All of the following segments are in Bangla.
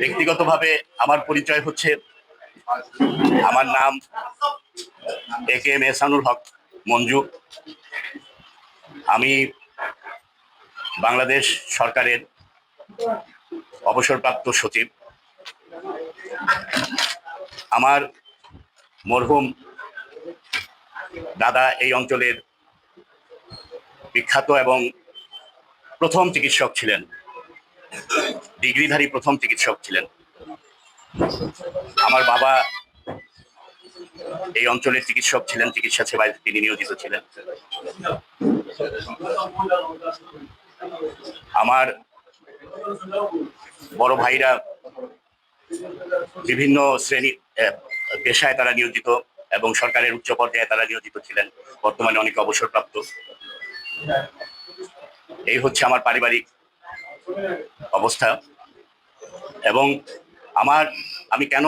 ব্যক্তিগতভাবে আমার পরিচয় হচ্ছে আমার নাম A K M Ehsanul Haque Manju. আমি বাংলাদেশ সরকারের অবসরপ্রাপ্ত সচিব। আমার মরহুম দাদা এই অঞ্চলের বিখ্যাত এবং প্রথম চিকিৎসক ছিলেন। ডিগ্রিধারী প্রথম চিকিৎসক ছিলেন। আমার বাবা এই অঞ্চলের চিকিৎসক ছিলেন, চিকিৎসা সেবায় তিনি নিয়োজিত ছিলেন। আমার বড় ভাইরা বিভিন্ন শ্রেণি পেশায় তারা নিয়োজিত এবং সরকারের উচ্চ পর্যায়ে তারা নিয়োজিত ছিলেন। বর্তমানে অনেক অবসরপ্রাপ্ত। এই হচ্ছে আমার পারিবারিক অবস্থা। এবং আমার, আমি কেন,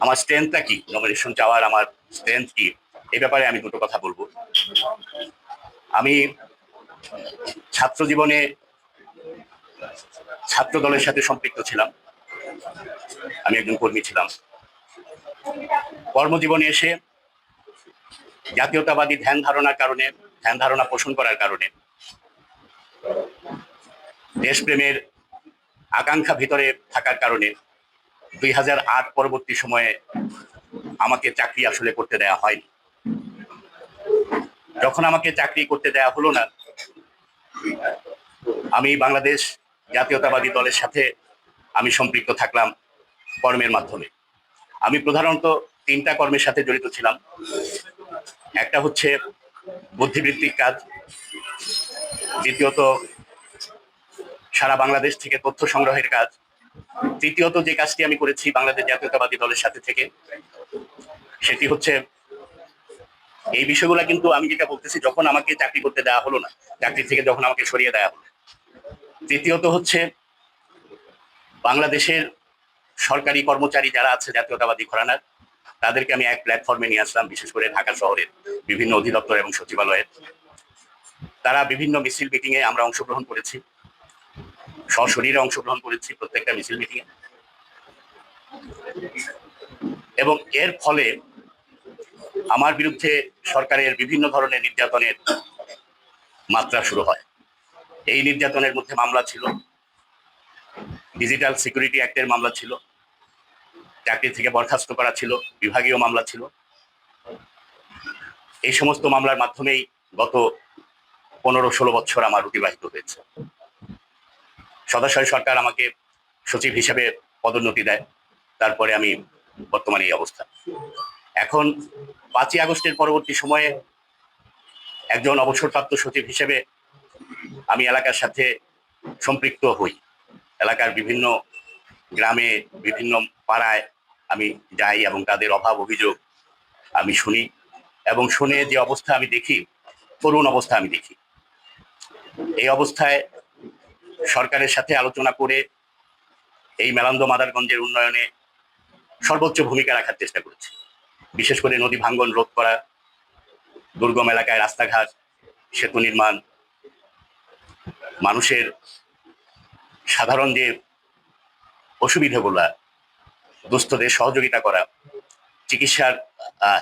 আমার স্ট্রেংথটা কি? নমিনেশন চাওয়ার আমার স্ট্রেংথ কি? এই ব্যাপারে আমি দুটো কথা বলব। আমি ছাত্র জীবনে ছাত্র দলের সাথে সম্পৃক্ত ছিলাম। আমি একজন কর্মী ছিলাম। কর্মজীবনে এসে জাতীয়তাবাদী ধ্যান ধারণার কারণে, ধ্যান ধারণা পোষণ করার কারণে দেশপ্রেমের আকাঙ্ক্ষা ভিতরে থাকার কারণে দুই হাজার আট পরবর্তী সময়ে আমাকে চাকরি আসলে করতে দেয়া হয়নি। যখন আমাকে চাকরি করতে দেয়া হলো না, আমি বাংলাদেশ জাতীয়তাবাদী দলের সাথে আমি সম্পৃক্ত থাকলাম কর্মের মাধ্যমে। আমি প্রধানত তিনটা কর্মের সাথে জড়িত ছিলাম। একটা হচ্ছে বুদ্ধিবৃত্তিক কাজ, দ্বিতীয়ত সারা বাংলাদেশ থেকে তথ্য সংগ্রহের কাজ। তৃতীয়ত যে কাজটি আমি করেছি বাংলাদেশ জাতীয়তাবাদী দলের সাথে থেকে, সেটি হচ্ছে এই বিষয়গুলো কিন্তু আমি যেটা বলতেছি, যখন আমাকে চাকরি করতে দেওয়া হলো না, চাকরি থেকে যখন আমাকে সরিয়ে দেওয়া হলো। তৃতীয়ত হচ্ছে বাংলাদেশের সরকারি কর্মচারী যারা আছে জাতীয়তাবাদী ঘরানার, তাদেরকে আমি এক প্ল্যাটফর্মে নিয়ে আসলাম, বিশেষ করে ঢাকা শহরের বিভিন্ন অধিদপ্তর এবং সচিবালয়ের। তারা বিভিন্ন মিছিল মিটিং এ আমরা অংশগ্রহণ করেছি। সশরীরে অংশগ্রহণ করেছি প্রত্যেকটা মিছিল মিটিং এ এবং এর ফলে আমার বিরুদ্ধে সরকারের বিভিন্ন ধরনের নির্যাতনের মাত্রা শুরু হয়। এই নির্যাতনের মধ্যে মামলা ছিল, ডিজিটাল সিকিউরিটি অ্যাক্টের মামলা ছিল, চাকরি থেকে বরখাস্ত করা ছিল, বিভাগীয় মামলা ছিল। এই সমস্ত মামলার মাধ্যমেই গত পনেরো ষোলো বছর আমার অতিবাহিত হয়েছে। সদাশয় সরকার আমাকে সচিব হিসেবে পদোন্নতি দেয়। তারপরে আমি বর্তমানে এই অবস্থা। এখন পাঁচই আগস্টের পরবর্তী সময়ে একজন অবসরপ্রাপ্ত সচিব হিসেবে আমি এলাকার সাথে সম্পৃক্ত হই। এলাকার বিভিন্ন গ্রামে, বিভিন্ন পাড়ায় আমি যাই এবং তাদের অভাব অভিযোগ আমি শুনি এবং শুনে যে অবস্থা আমি দেখি করুণ অবস্থা আমি দেখি। এই অবস্থায় সরকারের সাথে আলোচনা করে এই মেলান্দ মাদারগঞ্জের উন্নয়নে সর্বোচ্চ ভূমিকা রাখার চেষ্টা করেছি। বিশেষ করে নদী ভাঙ্গন রোধ করা, দুর্গম এলাকায় রাস্তাঘাট, সেতু নির্মাণ, মানুষের সাধারণ যে অসুবিধাগুলা, দুস্থদের সহযোগিতা করা, চিকিৎসার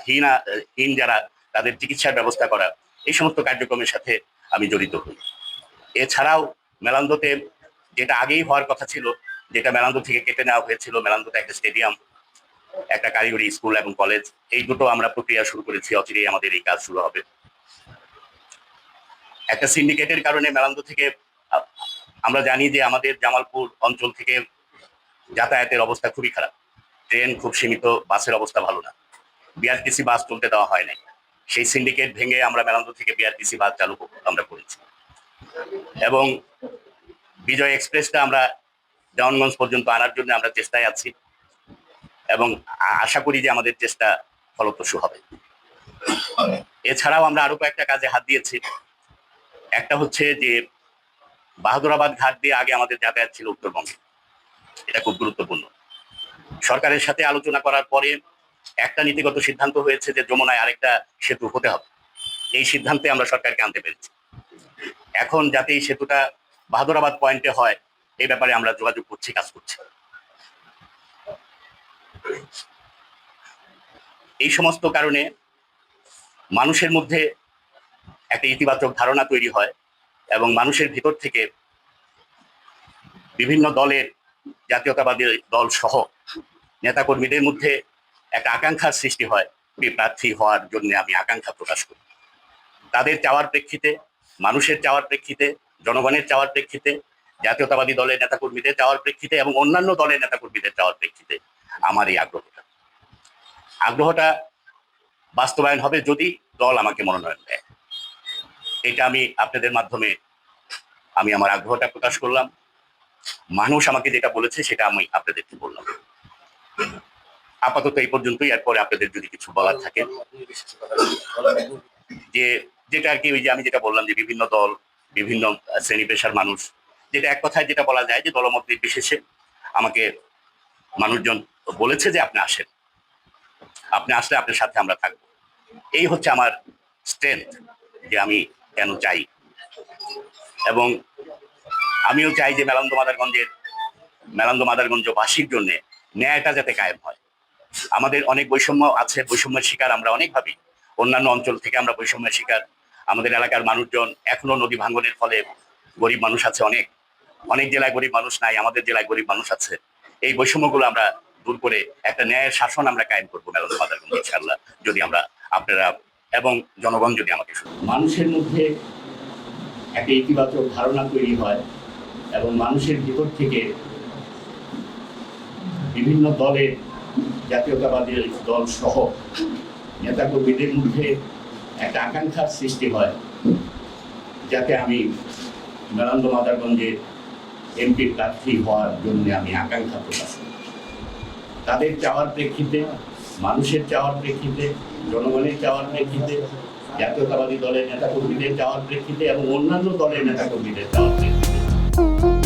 হীনা হীন যারা, তাদের চিকিৎসার ব্যবস্থা করা, এই সমস্ত কার্যক্রমের সাথে আমি জড়িত। হই এছাড়াও মেলান্দতে যেটা আগেই হওয়ার কথা ছিল, যেটা মেলান্দ থেকে কেটে নেওয়া হয়েছিল, মেলান্দতে একটা স্টেডিয়াম একটা কারিগরি স্কুল এবং কলেজ এই দুটো আমরা প্রক্রিয়া শুরু করেছি, অচিরেই আমাদের এই কাজ শুরু হবে। একটা সিন্ডিকেটের কারণে মেলান্দো থেকে, আমরা জানি যে আমাদের জামালপুর অঞ্চল থেকে যাতায়াতের অবস্থা খুবই খারাপ। ট্রেন খুব সীমিত, বাসের অবস্থা ভালো না। বিআরটিসি বাস চলতে দেওয়া হয় নাই। সেই সিন্ডিকেট ভেঙে আমরা মেলান্দো থেকে বিআরটিসি বাস চালু আমরা করেছি। এবং বিজয় এক্সপ্রেসটা আমরা দেওয়ানগঞ্জ পর্যন্ত আনার জন্য আমরা চেষ্টায় আছি এবং আশা করি যে আমাদের চেষ্টা ফলপ্রসূ হবে। এছাড়াও আমরা আরও কয়েকটা কাজে হাত দিয়েছি। একটা হচ্ছে যে বাহাদুরাবাদ ঘাট দিয়ে আগে আমাদের যাতায়াত ছিল উত্তরবঙ্গে। এটা খুব গুরুত্বপূর্ণ। সরকারের সাথে আলোচনা করার পরে একটা নীতিগত সিদ্ধান্ত হয়েছে যে যমুনায় আরেকটা সেতু হতে হবে। এই সিদ্ধান্তে আমরা সরকারকে আনতে পেরেছি। এখন যাতে এই সেতুটা বাহাদুরাবাদ পয়েন্টে হয়, এই ব্যাপারে আমরা যোগাযোগ করছি, কাজ করছি। এই সমস্ত কারণে মানুষের মধ্যে একটা ইতিবাচক ধারণা তৈরি হয় এবং মানুষের ভিতর থেকে বিভিন্ন দলের জাতীয়তাবাদী দল সহ নেতাকর্মীদের মধ্যে একটা আকাঙ্ক্ষার সৃষ্টি হয়, প্রার্থী হওয়ার জন্য আমি আকাঙ্ক্ষা প্রকাশ করি। তাদের চাওয়ার প্রেক্ষিতে মানুষের চাওয়ার প্রেক্ষিতে, জনগণের চাওয়ার প্রেক্ষিতে, জাতীয়তাবাদী দলের নেতাকর্মীদের চাওয়ার প্রেক্ষিতে এবং অন্যান্য দলের নেতাকর্মীদের চাওয়ার প্রেক্ষিতে আমার এই আগ্রহটা। আগ্রহটা বাস্তবায়ন হবে যদি দল আমাকে মনোনয়ন দেয়। এটা আমি আপনাদের মাধ্যমে আমি আমার আগ্রহটা প্রকাশ করলাম। মানুষ আমাকে যেটা বলেছে সেটা আমি আপনাদেরকে বললাম। আপাতত এই পর্যন্তই। এরপরে আপনাদের যদি কিছু বলার থাকে, যে যেটা আর কি ওই যে আমি যেটা বললাম যে বিভিন্ন দল, বিভিন্ন শ্রেণি পেশার মানুষ, যেটা এক কথায় যেটা বলা যায় যে দলমত বিশেষে আমাকে মানুষজন বলেছে যে আপনি আসেন। আপনি আসলে আপনার সাথে আমরা থাকব। এই হচ্ছে আমার স্ট্রেংথ যে আমি কেন চাই। এবং আমিও চাই যে মেলান্দ মাদারগঞ্জের, মেলান্দ মাদারগঞ্জবাসীর জন্য ন্যায়টা যাতে কায়েম হয়। আমাদের অনেক বৈষম্য আছে, বৈষম্যের শিকার আমরা অনেক ভাবি অন্যান্য অঞ্চল থেকে আমরা বৈষম্যের শিকার আমাদের এলাকার মানুষজন এখনও নদী ভাঙ্গনের ফলে গরিব মানুষ আছে অনেক অনেক জেলায় গরিব মানুষ নাই, আমাদের জেলায় গরিব মানুষ আছে এই বৈষম্যগুলো আমরা দূর করে একটা ন্যায়ের শাসন আমরা কায়েম করব মেলান্দ মাদারগঞ্জ ইনশাল্লাহ যদি আমরা আপনারা এবং জনগণ যদি আমাকে। মানুষের মধ্যে একটা ইতিবাচক ধারণা তৈরি হয় এবং মানুষের ভিতর থেকে বিভিন্ন দলের জাতীয়তাবাদী দল সহ নেতাকর্মীদের মধ্যে একটা আকাঙ্ক্ষার সৃষ্টি হয় যাতে আমি মেলান্দ মাদারগঞ্জের এমপি প্রার্থী হওয়ার জন্য আমি আকাঙ্ক্ষা প্রকাশ করি। তাদের চাওয়ার প্রেক্ষিতে, মানুষের চাওয়ার প্রেক্ষিতে, জনগণের চাওয়ার প্রেক্ষিতে, জাতীয়তাবাদী দলের নেতাকর্মীদের চাওয়ার প্রেক্ষিতে এবং অন্যান্য দলের নেতাকর্মীদের চাওয়ার প্রেক্ষিতে।